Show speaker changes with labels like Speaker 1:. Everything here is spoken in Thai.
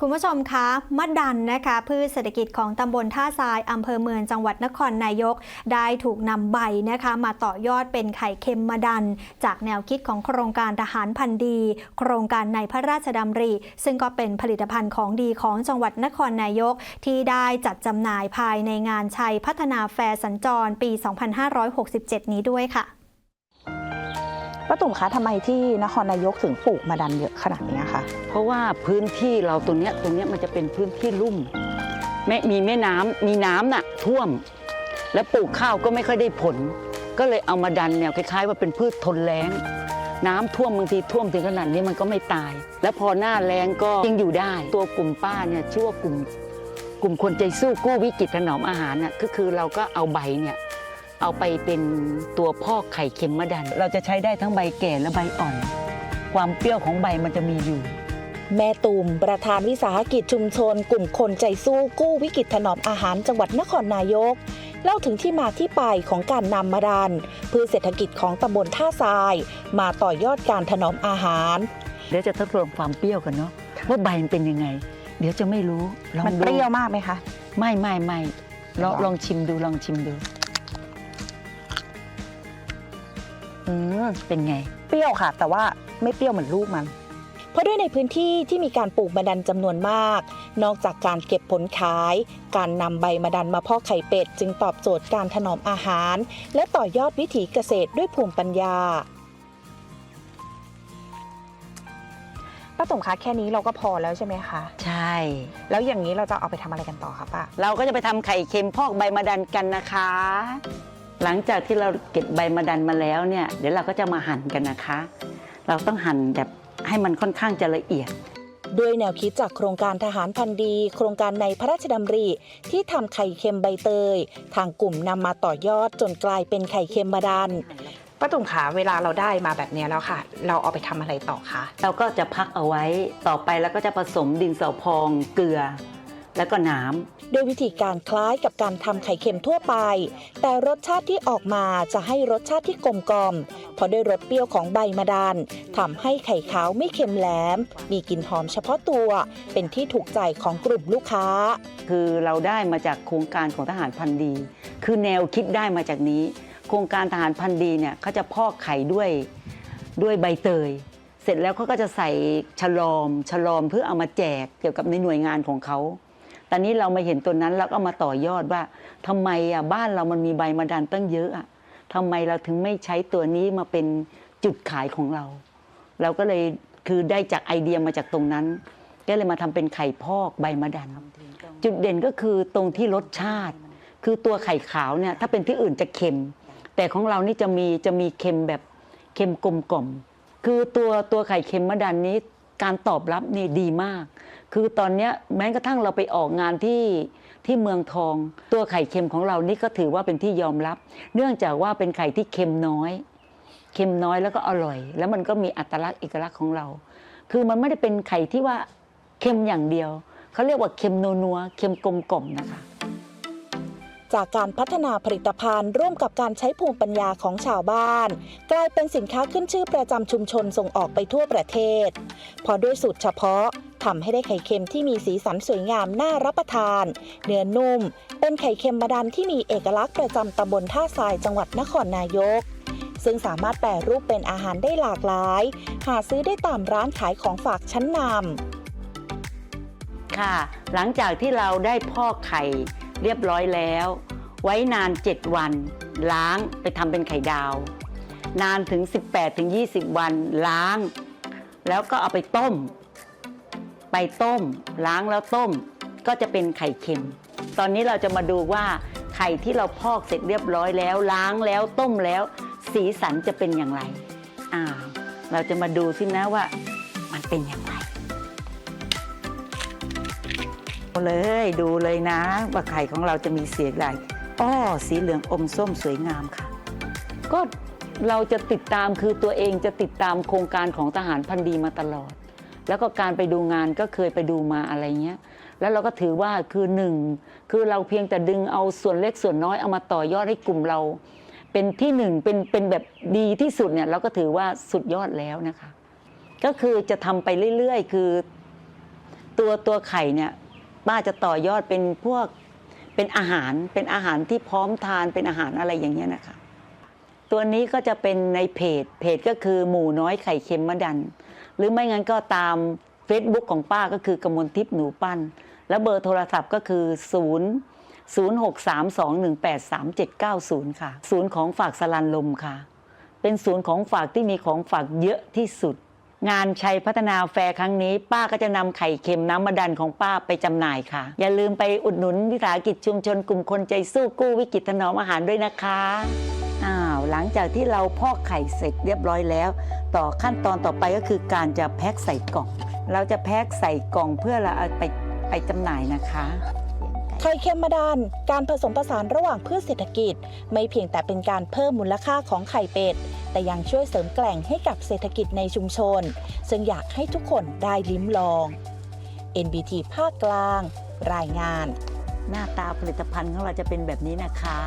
Speaker 1: คุณผู้ชมคะมะดันนะคะพืชเศรษฐกิจของตำบลท่าทรายอำเภอเมืองจังหวัดนครนายก ได้ถูกนำใบนะคะมาต่อยอดเป็นไข่เค็มมะดัน จากแนวคิดของโครงการทหารพันธ์ดี โครงการในพระราชดำริ ซึ่งก็เป็นผลิตภัณฑ์ของดีของจังหวัดนครนายก ที่ได้จัดจำหน่ายภายในงานชัยพัฒนาแฟร์สัญจรปี 2567 นี้ด้วยค่ะ
Speaker 2: ป้าตุ่มคะทำไมที่นครนายกถึงปลูกมะดันเยอะขนาดนี้คะ
Speaker 3: เพราะว่าพื้นที่เราตรงเนี้ยตรงเนี้ยมันจะเป็นพื้นที่ลุ่มแม่มีแม่น้ำมีน้ำน่ะท่วม แล้วปลูกข้าวก็ไม่ค่อยได้ผล ก็เลยเอามาดันแนวคล้ายๆ ว่าเป็นพืชทนแล้ง น้ำท่วมบางทีท่วมถึงขนาดนี้มันก็ไม่ตาย แล้วพอหน้าแล้งก็ยังอยู่ได้ ตัวกลุ่มป้าเนี่ยชื่อว่ากลุ่มกลุ่มคนใจสู้กู้วิกฤตถนอมอาหารน่ะก็คือเราก็เอาใบเนี่ย เอาไปเป็นตัวพอกไข่เค็มมะดัน เราจะใช้ได้ทั้งใบแก่และใบอ่อน ความเปรี้ยวของใบมันจะมีอยู่
Speaker 2: แม่ตุ่มประธานวิสาหกิจชุมชน กลุ่มคนใจสู้กู้วิกฤตถนอมอาหารจังหวัดนครนายก เล่าถึงที่มาที่ไปของการนำมะดันพืชเศรษฐกิจของตำบลท่าทราย มาต่อยอดการถนอมอาหาร
Speaker 3: เดี๋ยวจะทดลองความเปรี้ยวกันเนาะว่าใบมันเป็นยังไง เดี๋ยวจะไม่รู้ลอง
Speaker 2: มัน
Speaker 3: ดู
Speaker 2: เปรี้ยวมากไหมคะ
Speaker 3: ไม่ไม่ไม่ลอง
Speaker 2: หรอ
Speaker 3: ลองชิมดูลองชิมดู
Speaker 2: อืม
Speaker 3: เป็นไง
Speaker 2: เปรี้ยวค่ะ แต่ว่าไม่เปรี้ยวเหมือนลูกมัน เพราะด้วยในพื้นที่ที่มีการปลูกมะดันจำนวนมาก นอกจากการเก็บผลขาย การนำใบมะดันมาเพาะไข่เป็ด จึงตอบโจทย์การถนอมอาหาร และต่อยอดวิถีเกษตรด้วยภูมิปัญญาป้าตุ่มคะแค่นี้เราก็พอแล้วใช่ไหมคะ
Speaker 3: ใช่
Speaker 2: แล้วอย่างนี้เราจะเอาไปทำอะไรกันต่อคะป้า
Speaker 3: เราก็จะไปทำไข่เค็มพอกใบมะดันกันนะคะ หลังจากที่เราเก็บใบมะดันมาแล้วเนี่ยเดี๋ยวเราก็จะมาหั่นกันนะคะ เราต้องหั่นแบบให้มันค่อนข้างจะละเอียด
Speaker 2: ด้วยแนวคิดจากโครงการทหารพันธุ์ดี โครงการในพระราชดำริที่ทำไข่เค็มใบเตย ทางกลุ่มนำมาต่อยอดจนกลายเป็นไข่เค็มมาดันป้าตุ่มขาเวลาเราได้มาแบบนี้แล้วค่ะ เราเอาไปทำอะไรต่อคะ
Speaker 3: เราก็จะพักเอาไว้ต่อไปแล้วก็จะผสมดินสอพองเกลือ แล้วก็น้ำ
Speaker 2: ด้วยวิธีการคล้ายกับการทำไข่เค็มทั่วไป แต่รสชาติที่ออกมาจะให้รสชาติที่กลมกล่อมเพราะด้วยรสเปรี้ยวของใบมะดันทำให้ไข่ขาวไม่เค็มแหลม มีกลิ่นหอมเฉพาะตัว เป็นที่ถูกใจของกลุ่มลูกค้า
Speaker 3: คือเราได้มาจากโครงการของทหารพันธุ์ดี คือแนวคิดได้มาจากนี้ โครงการทหารพันธุ์ดีเนี่ยเขาจะพอกไข่ด้วยด้วยใบเตยเสร็จแล้วเขาก็จะใส่ฉลอมฉลอมเพื่อเอามาแจกเกี่ยวกับในหน่วยงานของเขา ตอนนี้เรามาเห็นตัวนั้นแล้วก็มาต่อยอดว่าทำไมอะบ้านเรามันมีใบมะดันตั้งเยอะอะทำไมเราถึงไม่ใช้ตัวนี้มาเป็นจุดขายของเรา เราก็เลยคือได้จากไอเดียมาจากตรงนั้น ก็เลยมาทำเป็นไข่พอกใบมะดัน จุดเด่นก็คือตรงที่รสชาติ คือตัวไข่ขาวเนี่ยถ้าเป็นที่อื่นจะเค็ม แต่ของเรานี่จะมีจะมีเค็มแบบเค็มกลมกล่อม คือตัวตัวไข่เค็มมะดันนี้ การตอบรับนี่ดีมาก คือตอนนี้แม้กระทั่งเราไปออกงานที่ที่เมืองทอง ตัวไข่เค็มของเรานี่ก็ถือว่าเป็นที่ยอมรับ เนื่องจากว่าเป็นไข่ที่เค็มน้อย เค็มน้อยแล้วก็อร่อย แล้วมันก็มีอัตลักษณ์เอกลักษณ์ของเรา คือมันไม่ได้เป็นไข่ที่ว่าเค็มอย่างเดียวเขาเรียกว่าเค็มนัวๆเค็มกลมกล่อมนะคะ
Speaker 2: จากการพัฒนาผลิตภัณฑ์ ร่วมกับการใช้ภูมิปัญญาของชาวบ้าน กลายเป็นสินค้าขึ้นชื่อประจำชุมชนส่งออกไปทั่วประเทศ พอด้วยสูตรเฉพาะทำให้ได้ไข่เค็มที่มีสีสันสวยงามน่ารับประทาน เนื้อนุ่ม เป็นไข่เค็มมาดันที่มีเอกลักษณ์ประจำตำบลท่าทรายจังหวัดนครนายก ซึ่งสามารถแปรรูปเป็นอาหารได้หลากหลาย หาซื้อได้ตามร้านขายของฝากชั้นนำ
Speaker 3: ค่ะ หลังจากที่เราได้พอกไข่ เรียบร้อยแล้ว ไว้นาน 7 วัน ล้างไปทำเป็นไข่ดาว นานถึง 18ถึง20 วันล้าง แล้วก็เอาไปต้ม ไปต้ม ล้างแล้วต้ม ก็จะเป็นไข่เค็ม ตอนนี้เราจะมาดูว่าไข่ที่เราพอกเสร็จเรียบร้อยแล้ว ล้างแล้วต้มแล้ว สีสันจะเป็นอย่างไรอ่าเราจะมาดูสินะว่ามันเป็นอย่างไร เลยดูเลยนะ ว่าไข่ของเราจะมีสีอะไรอ้อสีเหลืองอมส้มสวยงามค่ะ ก็เราจะติดตามคือตัวเองจะติดตามโครงการของทหารพันธีมาตลอด แล้วก็การไปดูงานก็เคยไปดูมาอะไรเงี้ย แล้วเราก็ถือว่าคือหนึ่งคือเราเพียงแต่ดึงเอาส่วนเล็กส่วนน้อยเอามาต่อยอดให้กลุ่มเรา เป็นที่หนึ่งเป็นเป็นแบบดีที่สุดเนี่ยเราก็ถือว่าสุดยอดแล้วนะคะ ก็คือจะทำไปเรื่อยๆ คือ ตัวตัวไข่เนี่ย ป้าจะต่อยอดเป็นพวกเป็นอาหารเป็นอาหารที่พร้อมทานเป็นอาหารอะไรอย่างเงี้ยนะคะ ตัวนี้ก็จะเป็นในเพจเพจก็คือหมูน้อยไข่เค็มมะดัน หรือไม่งั้นก็ตาม Facebook ของป้าก็คือกมลทิพย์หนูปั้น แล้วเบอร์โทรศัพท์ก็คือ 0 0632183790 ค่ะ ศูนย์ของฝากสลันลมค่ะ เป็นศูนย์ของฝากที่มีของฝากเยอะที่สุด งานชัยพัฒนาแฟร์ครั้งนี้ ป้าก็จะนำไข่เค็มน้ำมะดันของป้าไปจำหน่ายค่ะ อย่าลืมไปอุดหนุนวิสาหกิจชุมชนกลุ่มคนใจสู้กู้วิกฤตถนอมอาหารด้วยนะคะอ้าวหลังจากที่เราพอกไข่เสร็จเรียบร้อยแล้ว ต่อขั้นตอนต่อไปก็คือการจะแพ็คใส่กล่อง เราจะแพ็คใส่กล่องเพื่อเราเอาไปไปจำหน่ายนะคะ
Speaker 2: ไข่เค็มมาดาน การผสมผสานระหว่างพืชเศรษฐกิจ ไม่เพียงแต่เป็นการเพิ่มมูลค่าของไข่เป็ด แต่ยังช่วยเสริมแกล่งให้กับเศรษฐกิจในชุมชน ซึ่งอยากให้ทุกคนได้ลิ้มลอง NBT ภาคกลาง รายงาน
Speaker 3: หน้าตาผลิตภัณฑ์ของเราจะเป็นแบบนี้นะคะ